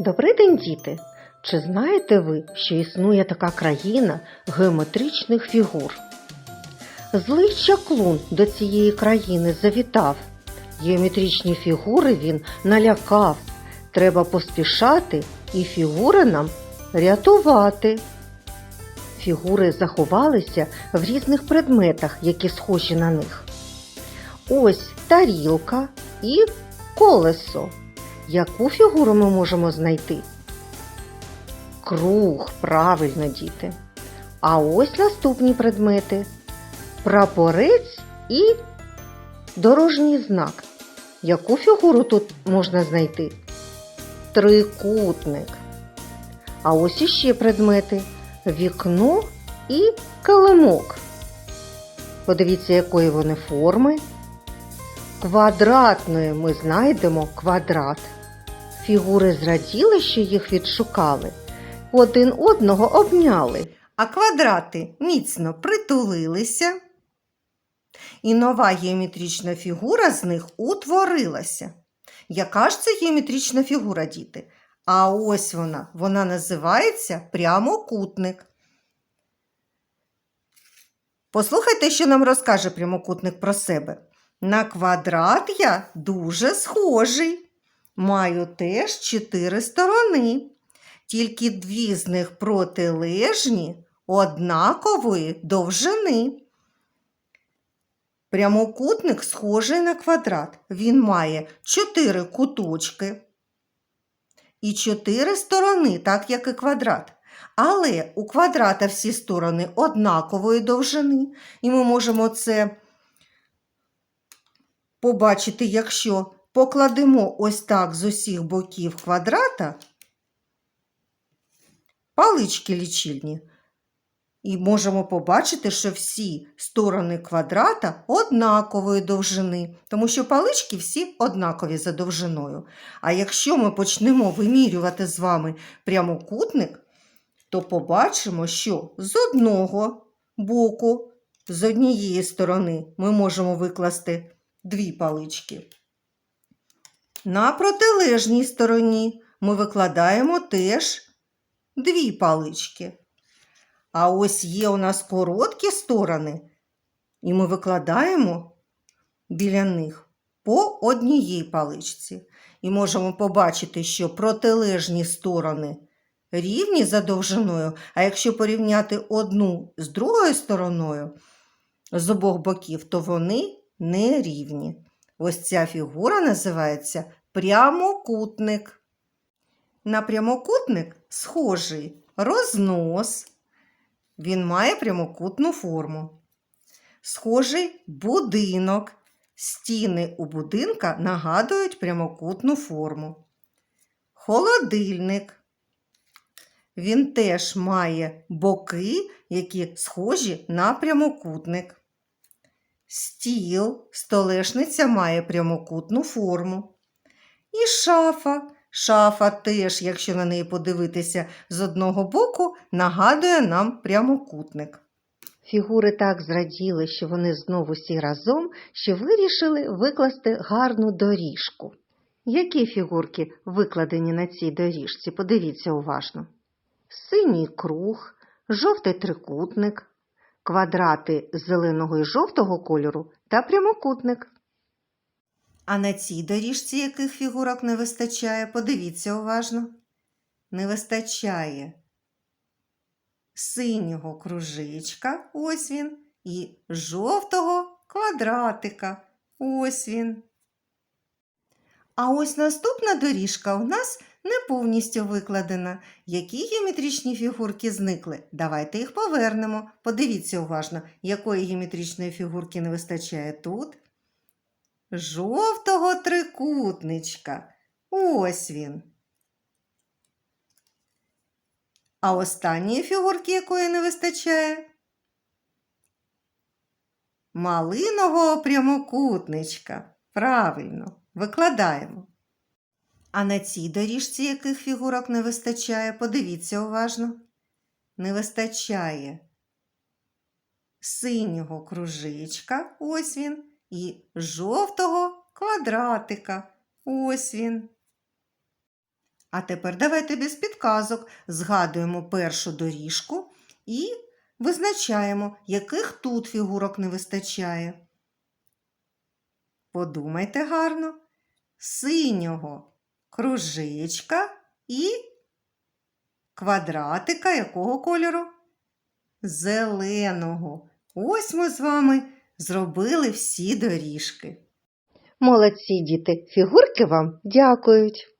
Добрий день, діти! Чи знаєте ви, що існує така країна геометричних фігур? Злий чаклун до цієї країни завітав. Геометричні фігури він налякав. Треба поспішати і фігури нам рятувати. Фігури заховалися в різних предметах, які схожі на них. Ось тарілка і колесо. Яку фігуру ми можемо знайти? Круг, правильно, діти. А ось наступні предмети: прапорець і дорожній знак. Яку фігуру тут можна знайти? Трикутник. А ось іще предмети: вікно і килимок. Подивіться, якої вони форми. Квадратної ми знайдемо квадрат. Фігури зраділи, що їх відшукали, один одного обняли. а квадрати міцно притулилися, і нова геометрична фігура з них утворилася. Яка ж це геометрична фігура, діти? А ось вона, вона називається прямокутник. Послухайте, що нам розкаже прямокутник про себе. На квадрат я дуже схожий. Маю теж чотири сторони, тільки дві з них протилежні однакової довжини. Прямокутник схожий на квадрат. Він має чотири куточки і чотири сторони, так як і квадрат. Але у квадрата всі сторони однакової довжини, і ми можемо це побачити, якщо покладемо ось так з усіх боків квадрата палички лічильні. І можемо побачити, що всі сторони квадрата однакової довжини, тому що палички всі однакові за довжиною. А якщо ми почнемо вимірювати з вами прямокутник, то побачимо, що з одного боку, з однієї сторони, ми можемо викласти дві палички. На протилежній стороні ми викладаємо теж дві палички. А ось є у нас короткі сторони, і ми викладаємо біля них по одній паличці. І можемо побачити, що протилежні сторони рівні за довжиною, а якщо порівняти одну з другою стороною з обох боків, то вони не рівні. Ось ця фігура називається прямокутник. На прямокутник схожий рознос. Він має прямокутну форму. Схожий будинок. Стіни у будинка нагадують прямокутну форму. Холодильник. Він теж має боки, які схожі на прямокутник. Стіл, столешниця має прямокутну форму. І шафа. Шафа теж, якщо на неї подивитися з одного боку, нагадує нам прямокутник. Фігури так зраділи, що вони знову всі разом, що вирішили викласти гарну доріжку. Які фігурки викладені на цій доріжці? Подивіться уважно. Синій круг, жовтий трикутник, квадрати зеленого і жовтого кольору та прямокутник. А на цій доріжці яких фігурок не вистачає, подивіться уважно. Не вистачає синього кружечка, ось він, і жовтого квадратика, ось він. А ось наступна доріжка у нас не повністю викладена. Які геометричні фігурки зникли? Давайте їх повернемо. Подивіться уважно, якої геометричної фігурки не вистачає тут. Жовтого трикутничка. Ось він. А останньої фігурки, якої не вистачає? Малиного прямокутничка. Правильно, викладаємо. А на цій доріжці яких фігурок не вистачає? Подивіться уважно. Не вистачає синього кружечка, ось він, і жовтого квадратика, ось він. А тепер давайте без підказок згадуємо першу доріжку і визначаємо, яких тут фігурок не вистачає. Подумайте гарно. Синього кружечка і квадратика якого кольору? Зеленого. Ось ми з вами зробили всі доріжки. Молодці діти, фігурки вам дякують.